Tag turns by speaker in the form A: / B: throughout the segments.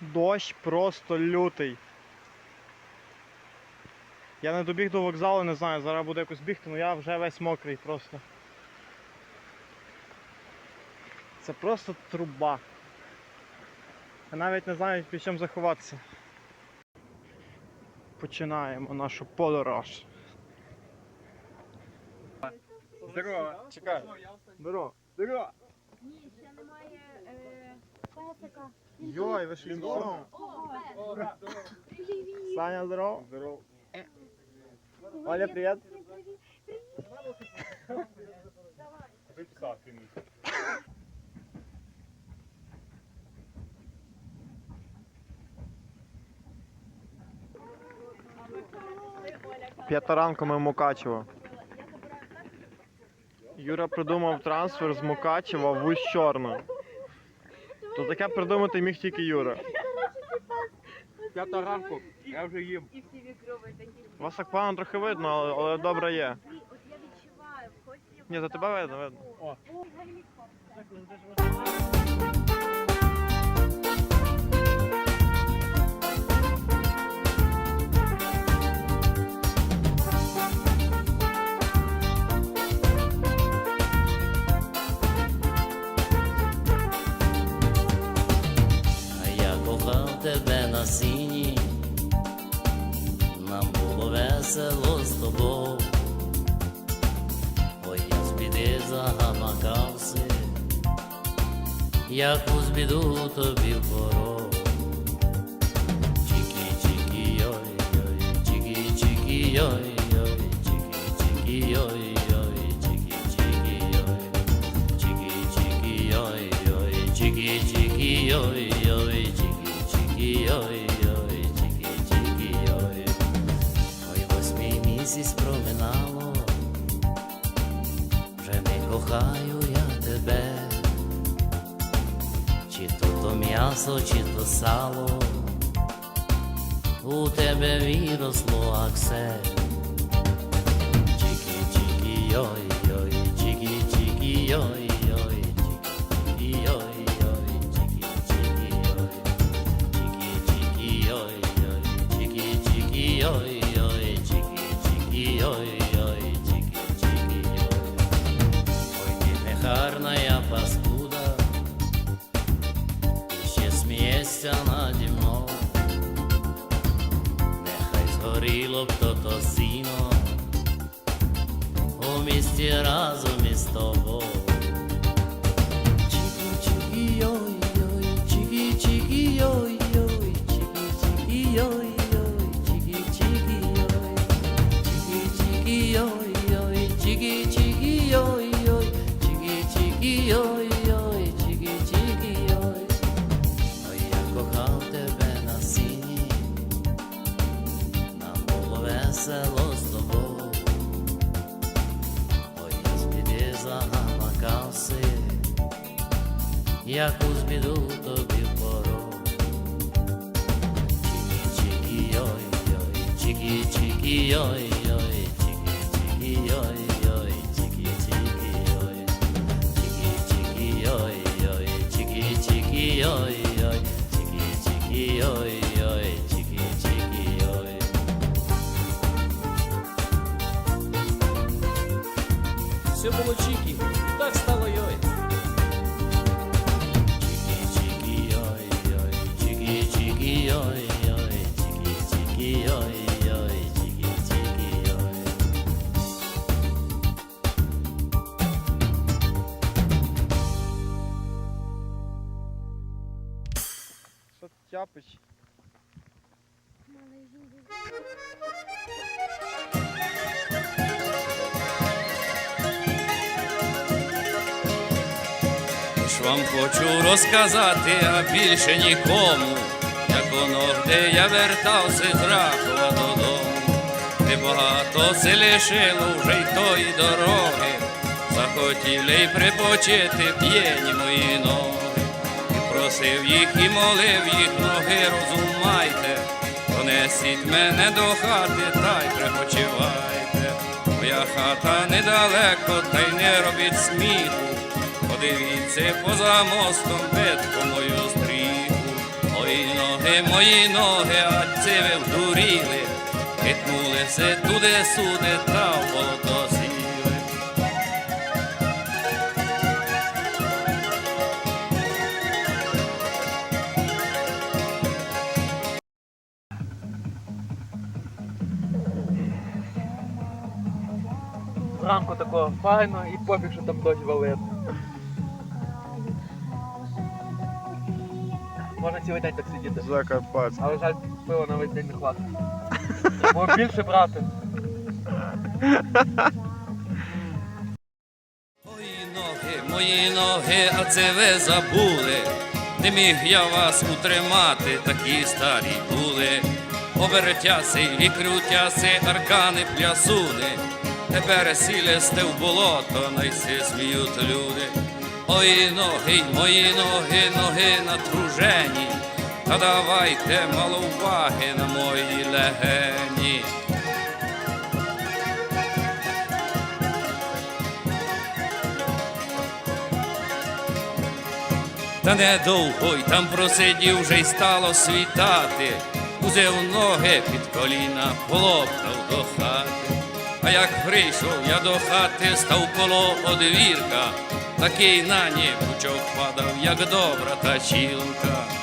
A: Дощ просто лютий. Я не добіг до вокзалу, не знаю, зараз буду якось бігти, але я вже весь мокрий просто. Це просто труба. Я навіть не знаю під чим заховатися. Починаємо нашу подорож.
B: Здорово, чекай.
A: Здорово.
B: Здорово.
C: Ні, ще немає е, песика.
A: Йой, ви здорово?
C: О, привіт.
A: Саня, здорово.
B: Здорово.
A: Оля, привіт. П'ята ранку ми в Мукачево. Юра придумав трансфер з Мукачева в Усть-Чорну. То таке придумати міг тільки Юра.
B: П'ята ранку, я вже їм.
C: І всі мікроби такі.
A: Вас так погано трохи видно, але, але добре є.
C: От я відчуваю, хоч я
A: Ні, за тебе видно, видно.
B: О.
D: якусь біду тобі впоров. Чікі, чікі, йой, йой, чікі, чікі, йой, йой, чікі, чікі, йой, йой, чікі, чікі, йой. Чики, чики, йой, йой, чики, чики, йой, йой, чики, чики, йой, йой, чики, чики, йой. Ой, восьмий місяць проминало, вже не кохаю я тебе, чи то то м'ясо, чи то сало, у тебе виросло аксе. Чики, чики, йой, йой, чики, чики, йой, йой, чики, йой, йой, чики, чики, йой, чики, чики, йой, йой, чики, чики, йой, йой, чики, чики, йой, йой, чики, чики, йой. Ой, ти нехарна я згоріло б то то сіно, у місті разом із тобою. Чікі, чікі, йой, йой, чікі, чікі, йой, якусь біду тобі впоров. Чики-чики, йой-йой, чики-чики, йой-йой, чики-чики, йой-йой, чики-чики, йой. Чики-чики, йой-йой, чики-чики, йой-йой, чики-чики, йой-йой, чики-чики, йой.
E: Все було чікі, і так стало Ж вам хочу розказати, а більше нікому, як воно, де я вертався з Рахова додому, де багато се лишило вже й тої дороги, захотіли й припочити п'єні мої ноги, і просив їх і молив їх ноги, розумайте, понесіть мене до хати та й припочивайте. Моя хата недалеко, та й не робіть сміху. Подивіться поза мостом битку мою стріху, ой ноги мої ноги, а ці ви вдуріли, хитнулися туди-сюди та в болото сіли.
F: Зранку такого файно і пофіг, що там дощ валить. Можна цілий день так сидіти.
A: Закарпатськ.
F: Але жаль, пива на весь день не хватить. Бо більше брати.
E: Мої ноги, мої ноги, а це ви забули. Не міг я вас утримати, такі старі були. Обертяси і крутяси, аркани плясуни. Тепер сілесте в болото, найси сміють люди. Ой, ноги, мої ноги, ноги натружені. Та давайте мало уваги на мої легені. Та недовго й там просидів, вже й стало світати, узяв ноги під коліна, полоптав до хати. А як прийшов я до хати, став коло одвірка, такий на небучок падав, як добра тачілка.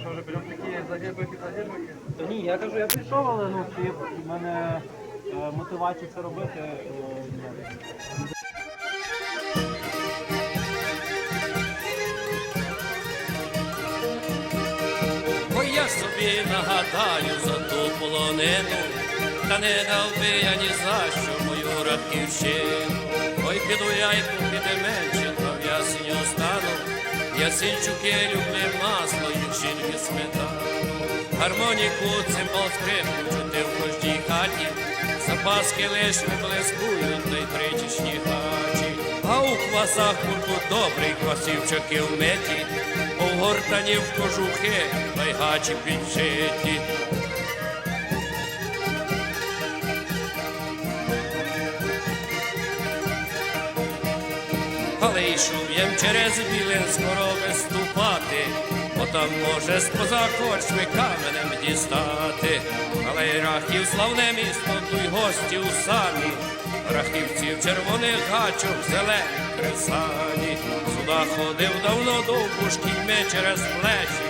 F: Що вже прям такі загибики, загибики?
G: Та ні, я кажу, я прийшов, але ну, в мене е, мотивації це робити. е.
E: Бо я собі нагадаю за ту полонину, та не дав би я ні за що мою рахівщину. Ой, піду я й піде менше, то в стану. Ясінчуки люблять масло, і жінки сметану. Гармоніку цимбал скрипку чути в кожній хаті. Запаски лиш не блискують на й хаті. А у квасах курку добрий квасівчаки в меті, Повгортані в кожухи, найгачі піджиті. Йшов єм через білин скоро виступати, бо там може з поза корчми каменем дістати. Але й рахів славне місто, туй гості у самі, рахівці в червоних гачок, зелені кресані. Сюда ходив давно довбушки ми через плечі,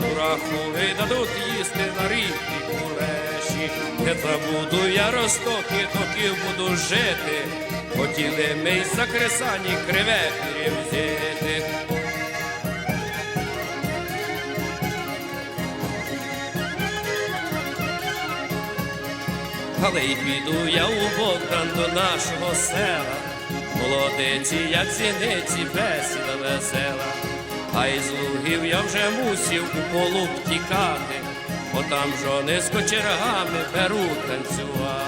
E: у рахові дадуть їсти на рівні кулеші. Не забуду я ростоки, токи буду жити. Хотіли ми й закресані криве перевзяти. Але й піду я у Богдан до нашого села, молодиці, як зіниці, бесіда весела, а із лугів я вже мусів у полу втікати, бо там жони з кочергами беруть танцювати.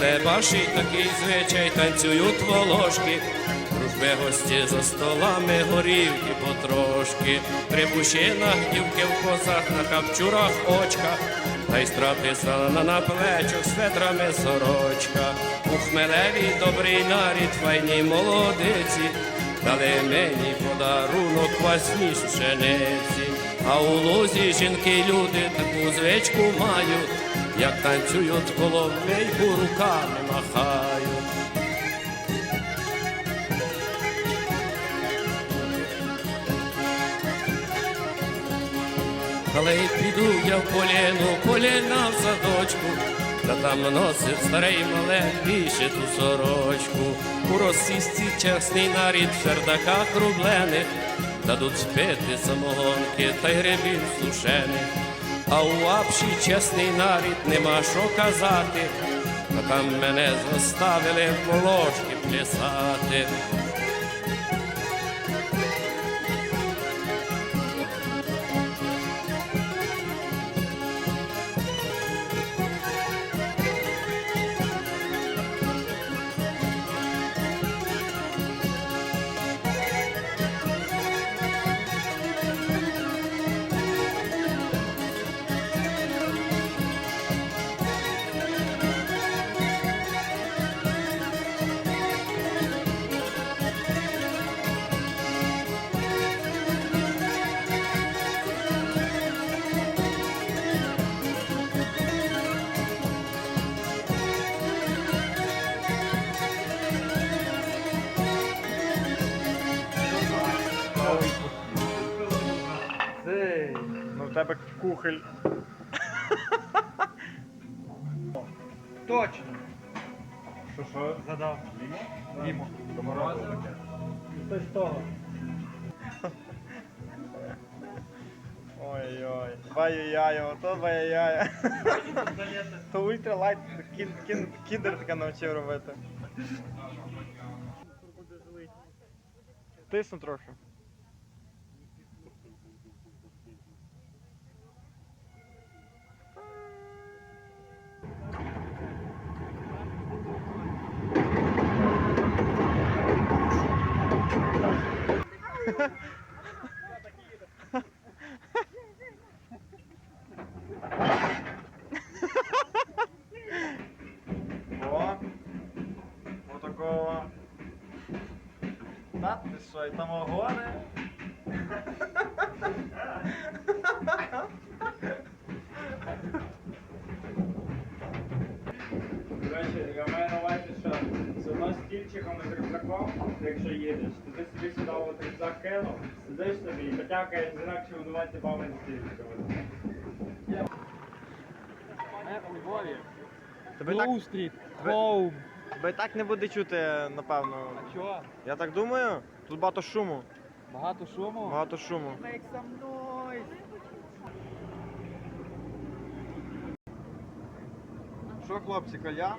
E: Верлебаші такий звичай танцюють волошки, дружби гості за столами горівки потрошки, при бущинах дівки в козах, на капчурах очка, та й страписана на плечах з ведрами сорочка. У хмелеві добрий нарід, файні молодиці, дали мені подарунок квасні пшениці. А у лузі жінки люди таку звичку мають, як танцюють коло мейку руками махають. Але піду я в поліну, поліна в садочку, та там носить старий мале більше ту сорочку. У розсісті чесний нарід в чердаках рублених, дадуть спити самогонки та й грибів сушених. А у лапші чесний нарід нема що казати, а там мене заставили в ложки плясати.
A: Тебе кухоль.
G: Точно.
A: Що що?
G: Задав. Дімо. Щось того.
A: Ой-ой. Баю-яю, ото баю-яю. То ультралайт кін, кін, кіндер таке навчив робити. Тисну трохи. О, отакого. Та ти що, і там огони?
B: До речі, я маю на увазі, що з одного стільчиком з рюкзаком, якщо їдеш, то ти собі сюди от сидиш собі і потякаєш бавити стільчиком.
G: у Львові.
A: Тебе так,
G: Глоу-стріт. Хоум.
A: тебе так не буде чути, напевно.
G: А чого?
A: Я так думаю. Тут багато шуму.
G: Багато шуму?
A: Багато шуму.
G: Make some noise.
A: Що, хлопці, кальян?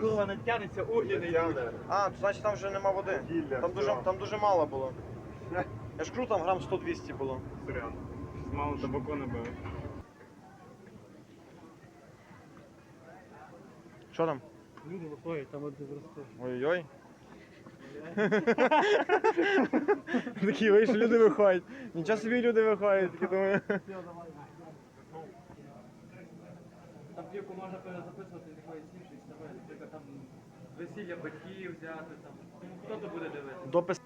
G: Курва не тянеться, углі не йде.
A: А, то значить там вже нема води. Там дуже, там дуже мало було. Я ж кру, там грам 100-200 було.
B: Сорян. Мало табаку набили.
A: Що там?
G: Люди виходять, там от зросте.
A: Ой-ой. Такі вийшли, люди виходять. Нічого собі люди виходять, такі думаю.
G: Там плівку можна перезаписувати наприклад, там весілля батьків взяти, там. Ну, хто то буде дивитися?
A: Допис.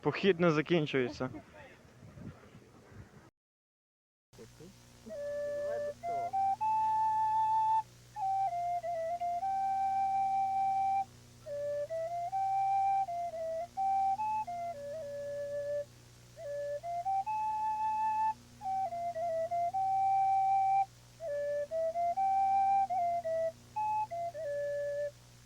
A: Похід не закінчується.